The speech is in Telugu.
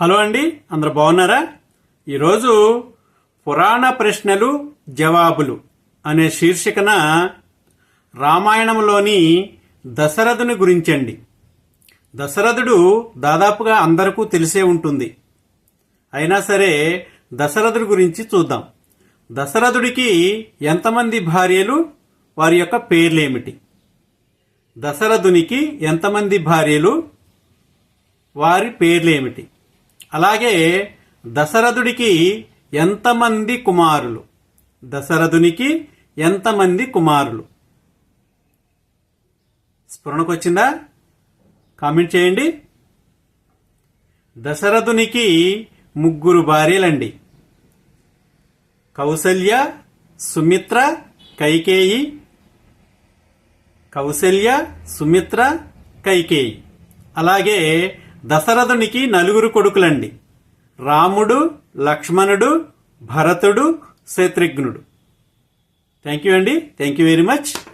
హలో అండి అందరు బాగున్నారా? ఈరోజు పురాణ ప్రశ్నలు జవాబులు అనే శీర్షికన రామాయణంలోని దశరథుని గురించండి. దశరథుడు దాదాపుగా అందరికీ తెలిసే ఉంటుంది. అయినా సరే దశరథుడి గురించి చూద్దాం. దశరథుడికి ఎంతమంది భార్యలు? వారి యొక్క పేర్లేమిటి? దశరథునికి ఎంతమంది భార్యలు? వారి పేర్లేమిటి? అలాగే దశరథుడికి ఎంతమంది కుమారులు? దశరథునికి ఎంతమంది కుమారులు? స్ఫురణకొచ్చిందా? కామెంట్ చేయండి. దశరథునికి ముగ్గురు భార్యలండి. కౌసల్య సుమిత్ర కైకేయి. కౌసల్య సుమిత్ర కైకేయి. అలాగే దశరథునికి నలుగురు కొడుకులండి. రాముడు లక్ష్మణుడు భరతుడు శత్రుఘ్నుడు. థ్యాంక్ యూ అండి. Thank you very much